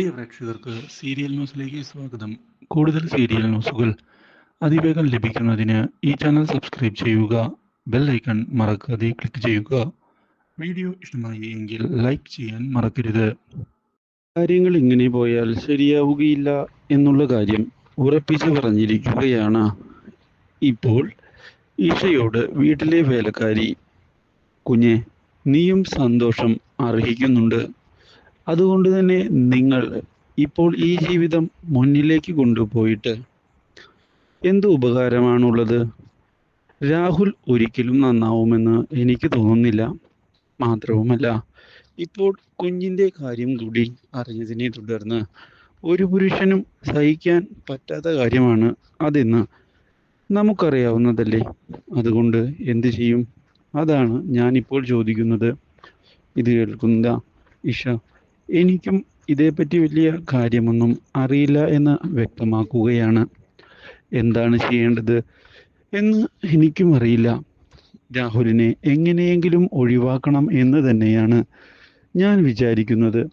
പ്രിയ പ്രേക്ഷകർക്ക് സീരിയൽ ന്യൂസിലേക്ക് സ്വാഗതം. കൂടുതൽ സീരിയൽ ന്യൂസുകൾ അതിവേഗം ലഭിക്കുന്നതിന് ഈ ചാനൽ സബ്സ്ക്രൈബ് ചെയ്യുക ബെൽ ഐക്കൺ മറക്കാതെ ക്ലിക്ക് ചെയ്യുക. വീഡിയോ ഇഷ്ടമായി എങ്കിൽ ലൈക്ക് ചെയ്യാൻ മറക്കരുത്. കാര്യങ്ങൾ ഇങ്ങനെ പോയാൽ ശരിയാവുകയില്ല എന്നുള്ള കാര്യം ഉറപ്പിച്ചു പറഞ്ഞിരിക്കുകയാണ്. ഇപ്പോൾ ഈശയോട് വീട്ടിലെ വേലക്കാരി കുഞ്ഞെ നീയും സന്തോഷം അർഹിക്കുന്നുണ്ട്. അതുകൊണ്ട് തന്നെ നിങ്ങൾ ഇപ്പോൾ ഈ ജീവിതം മുന്നിലേക്ക് കൊണ്ടുപോയിട്ട് എന്ത് ഉപകാരമാണുള്ളത്? രാഹുൽ ഒരിക്കലും നന്നാവുമെന്ന് എനിക്ക് തോന്നുന്നില്ല. മാത്രവുമല്ല ഇപ്പോൾ കുഞ്ഞിന്റെ കാര്യം കൂടി അറിഞ്ഞതിനെ തുടർന്ന് ഒരു പുരുഷനും സഹിക്കാൻ പറ്റാത്ത കാര്യമാണ് അതെന്ന് നമുക്കറിയാവുന്നതല്ലേ? അതുകൊണ്ട് എന്ത് ചെയ്യും? അതാണ് ഞാനിപ്പോൾ ചോദിക്കുന്നത്. ഇത് കേൾക്കുന്ന ഇഷ എനിക്കും ഇതേപ്പറ്റി വലിയ കാര്യമൊന്നും അറിയില്ല എന്ന് വ്യക്തമാക്കുകയാണ്. എന്താണ് ചെയ്യേണ്ടത് എന്ന് എനിക്കും അറിയില്ല. രാഹുലിനെ എങ്ങനെയെങ്കിലും ഒഴിവാക്കണം എന്ന് തന്നെയാണ് ഞാൻ വിചാരിക്കുന്നത്.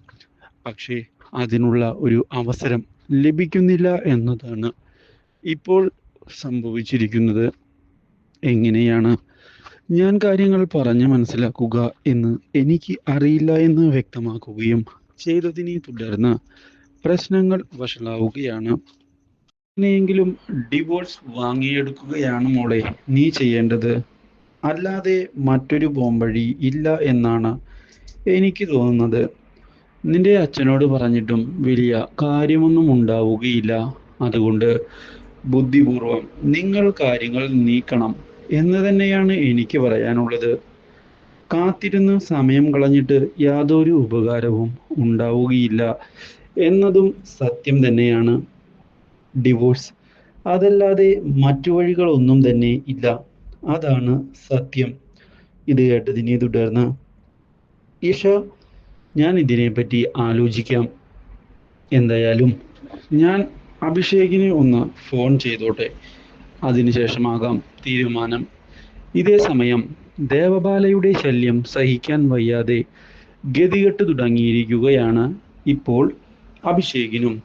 പക്ഷേ അതിനുള്ള ഒരു അവസരം ലഭിക്കുന്നില്ല എന്നതാണ് ഇപ്പോൾ സംഭവിച്ചിരിക്കുന്നത്. എങ്ങനെയാണ് ഞാൻ കാര്യങ്ങൾ പറഞ്ഞു മനസ്സിലാക്കുക എന്ന് എനിക്ക് അറിയില്ല എന്ന് വ്യക്തമാക്കുകയും ചെയ്തതിനെ തുടർന്ന് പ്രശ്നങ്ങൾ വഷളാവുകയാണ്. എങ്ങനെയെങ്കിലും ഡിവോഴ്സ് വാങ്ങിയെടുക്കുകയാണ് മോളെ നീ ചെയ്യേണ്ടത്. അല്ലാതെ മറ്റൊരു ബോംബഴി ഇല്ല എന്നാണ് എനിക്ക് തോന്നുന്നത്. നിന്റെ അച്ഛനോട് പറഞ്ഞിട്ടും വലിയ കാര്യമൊന്നും ഉണ്ടാവുകയില്ല. അതുകൊണ്ട് ബുദ്ധിപൂർവം നിങ്ങൾ കാര്യങ്ങൾ നീക്കണം എന്ന് തന്നെയാണ് എനിക്ക് പറയാനുള്ളത്. കാത്തിരുന്ന് സമയം കളഞ്ഞിട്ട് യാതൊരു ഉപകാരവും ഉണ്ടാവുകയില്ല എന്നതും സത്യം തന്നെയാണ്. ഡിവോഴ്സ് അതല്ലാതെ മറ്റു വഴികളൊന്നും തന്നെ ഇല്ല. അതാണ് സത്യം. ഇത് കേട്ടതിനെ തുടർന്ന് ഈഷ ഞാൻ ഇതിനെപ്പറ്റി ആലോചിക്കാം. എന്തായാലും ഞാൻ അഭിഷേകിനെ ഒന്ന് ഫോൺ ചെയ്തോട്ടെ. അതിനുശേഷമാകാം തീരുമാനം. ഇതേ സമയം ദേവബാലയുടെ ശല്യം സഹിക്കാൻ വയ്യാതെ ഗതികെട്ട് തുടങ്ങിയിരിക്കുകയാണ് ഇപ്പോൾ അഭിഷേകിനും.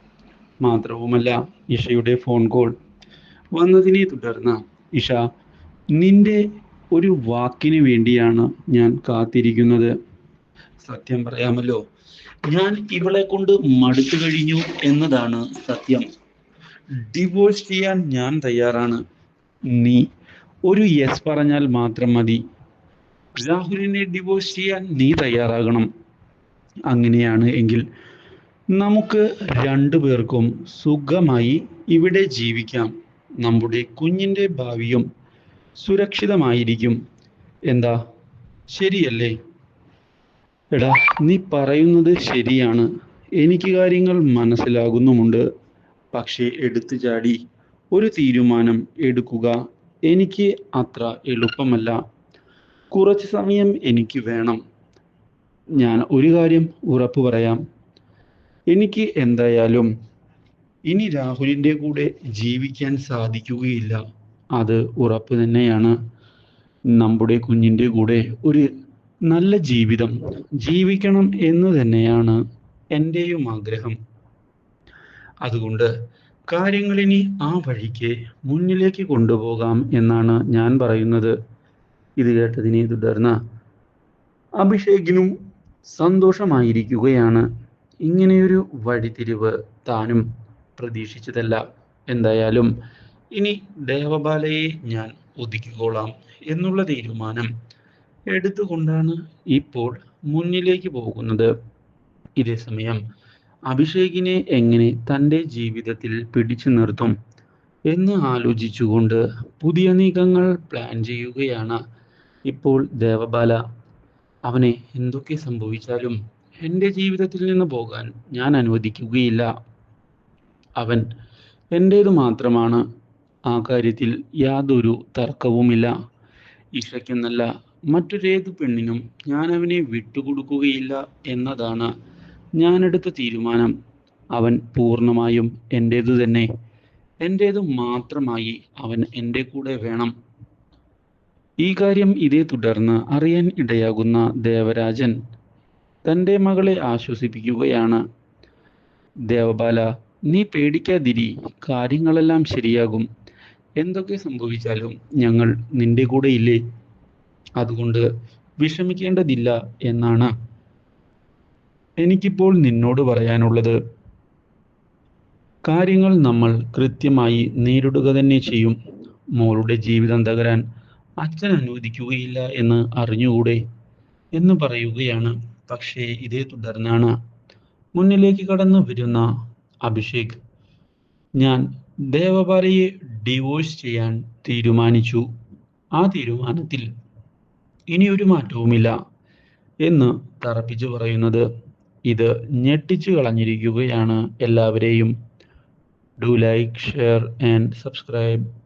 മാത്രവുമല്ല ഇഷയുടെ ഫോൺ കോൾ വന്നതിനെ തുടർന്ന് ഇഷ നിന്റെ ഒരു വാക്കിന് വേണ്ടിയാണ് ഞാൻ കാത്തിരിക്കുന്നത്. സത്യം പറയാമല്ലോ ഞാൻ ഇവളെ കൊണ്ട് മടുത്തു കഴിഞ്ഞു എന്നതാണ് സത്യം. ഡിവോഴ്സ് ചെയ്യാൻ ഞാൻ തയ്യാറാണ്. നീ ഒരു യെസ് പറഞ്ഞാൽ മാത്രം മതി. രാഹുലിനെ ഡിവോഴ്സ് ചെയ്യാൻ നീ തയ്യാറാകണം. അങ്ങനെയാണ് എങ്കിൽ നമുക്ക് രണ്ടു പേർക്കും സുഖമായി ഇവിടെ ജീവിക്കാം. നമ്മുടെ കുഞ്ഞിന്റെ ഭാവിയും സുരക്ഷിതമായിരിക്കും. എന്താ? ശരിയല്ലേ? എടാ നീ പറയുന്നത് ശരിയാണ്. എനിക്ക് കാര്യങ്ങൾ മനസ്സിലാകുന്നുമുണ്ട്. പക്ഷേ എടുത്തു ചാടി ഒരു തീരുമാനം എടുക്കുക എനിക്ക് അത്ര എളുപ്പമല്ല. കുറച്ച് സമയം എനിക്ക് വേണം. ഞാൻ ഒരു കാര്യം ഉറപ്പു പറയാം. എനിക്ക് എന്തായാലും ഇനി രാഹുലിന്റെ കൂടെ ജീവിക്കാൻ സാധിക്കുകയില്ല. അത് ഉറപ്പ് തന്നെയാണ്. നമ്മുടെ കുഞ്ഞിന്റെ കൂടെ ഒരു നല്ല ജീവിതം ജീവിക്കണം എന്ന് തന്നെയാണ് എന്റെയും ആഗ്രഹം. അതുകൊണ്ട് കാര്യങ്ങളിനി ആ വഴിക്ക് മുന്നിലേക്ക് കൊണ്ടുപോകാം എന്നാണ് ഞാൻ പറയുന്നത്. ഇത് കേട്ടതിനെ തുടർന്ന് അഭിഷേകിനും സന്തോഷമായിരിക്കുകയാണ്. ഇങ്ങനെയൊരു വഴിതിരിവ് താനും പ്രതീക്ഷിച്ചതല്ല. എന്തായാലും ഇനി ദേവബാലയെ ഞാൻ ഒതുക്കിക്കോളാം എന്നുള്ള തീരുമാനം എടുത്തുകൊണ്ടാണ് ഇപ്പോൾ മുന്നിലേക്ക് പോകുന്നത്. ഇതേ സമയം അഭിഷേകിനെ എങ്ങനെ തന്റെ ജീവിതത്തിൽ പിടിച്ചു നിർത്തും എന്ന് ആലോചിച്ചുകൊണ്ട് പുതിയ നീക്കങ്ങൾ പ്ലാൻ ചെയ്യുകയാണ് ഇപ്പോൾ ദേവബാല അവനെ എന്തൊക്കെ സംഭവിച്ചാലും എന്റെ ജീവിതത്തിൽ നിന്ന് പോകാൻ ഞാൻ അനുവദിക്കുകയില്ല. അവൻ എന്റേത് മാത്രമാണ്. ആ കാര്യത്തിൽ യാതൊരു തർക്കവുമില്ല. ഇഷയ്ക്കെന്നല്ല മറ്റൊരേത് പെണ്ണിനും ഞാൻ അവനെ വിട്ടുകൊടുക്കുകയില്ല എന്നതാണ് ഞാനെടുത്ത തീരുമാനം. അവൻ പൂർണമായും എന്റേതു തന്നെ. എന്റേതു മാത്രമായി അവൻ എന്റെ കൂടെ വേണം. ഈ കാര്യം ഇതേ തുടർന്ന് അറിയാൻ ഇടയാകുന്ന ദേവരാജൻ തന്റെ മകളെ ആശ്വസിപ്പിക്കുകയാണ്. ദേവബാല നീ പേടിക്കാതിരി കാര്യങ്ങളെല്ലാം ശരിയാകും. എന്തൊക്കെ സംഭവിച്ചാലും ഞങ്ങൾ നിന്റെ കൂടെ ഇല്ലേ അതുകൊണ്ട് വിഷമിക്കേണ്ടതില്ല എന്നാണ് എനിക്കിപ്പോൾ നിന്നോട് പറയാനുള്ളത്. കാര്യങ്ങൾ നമ്മൾ കൃത്യമായി നേരിടുക തന്നെ ചെയ്യും. മോളുടെ ജീവിതം തകരാൻ അച്ഛൻ അനുവദിക്കുകയില്ല എന്ന് അറിഞ്ഞുകൂടെ എന്ന് പറയുകയാണ്. പക്ഷേ ഇതേ തുടർന്നാണ്. മുന്നിലേക്ക് കടന്നു വരുന്ന അഭിഷേക് ഞാൻ ദേവബാലയെ ഡിവോഴ്സ് ചെയ്യാൻ തീരുമാനിച്ചു. ആ തീരുമാനത്തിൽ ഇനിയൊരു മാറ്റവുമില്ല എന്ന് തറപ്പിച്ചു പറയുന്നത്. ഇത് ഞെട്ടിച്ചു കളഞ്ഞിരിക്കുകയാണ് എല്ലാവരെയും. Do like share and subscribe